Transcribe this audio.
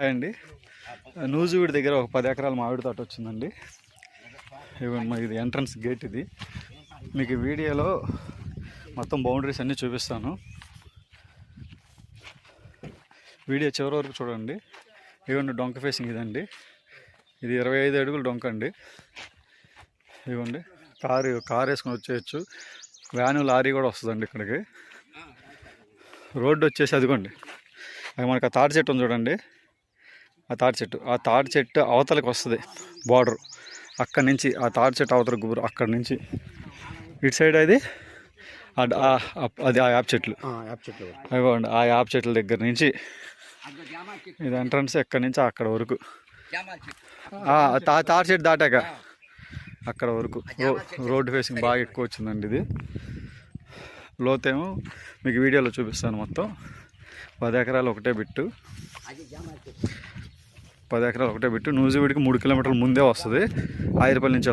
Hi అండి. నూజువీడి దగ్గర ఒక పది ఎకరాల మామిడి తోట వచ్చిందండి. ఇది ఎంట్రన్స్ గేట్ ఇది. మీకు వీడియోలో మొత్తం బౌండరీస్ అన్నీ చూపిస్తాను. వీడియో చివరి వరకు చూడండి. ఇవ్వండి డొంక ఫేసింగ్ ఇదండి. ఇది ఇరవై ఐదు అడుగులు డొంక అండి. ఇవ్వండి. కారు కారు వేసుకొని వచ్చేయచ్చు. వ్యాను లారీ కూడా వస్తుందండి ఇక్కడికి. రోడ్డు వచ్చేసి అదిగోండి. అది మనకి ఆ తాటి చెట్టు ఉంది చూడండి. ఆ తాటి చెట్టు ఆ తాటి చెట్టు అవతలకి వస్తుంది బార్డర్ అక్కడి నుంచి ఆ తాటి చెట్టు అవతల గుబురు అక్కడి నుంచి ఇటు సైడ్ అది అది ఆ యాప్ చెట్లు. ఇవ్వండి ఆ యాప్ చెట్ల దగ్గర నుంచి ఇది ఎంట్రన్స్ ఎక్కడి నుంచి? అక్కడ వరకు. ఆ తా- తాటి చెట్టు దాటాక అక్కడ వరకు. రోడ్డు ఫేసింగ్ బాగా ఎక్కువ వచ్చిందండి ఇది. లోతేమో మీకు వీడియోలో చూపిస్తాను మొత్తం. పది ఎకరాలు ఒకటే బిట్టు. పది ఎకరాలు ఒకటే పెట్టి నూజివీడికి మూడు కిలోమీటర్ల ముందే వస్తుంది. ఆయిరపల్లి నుంచి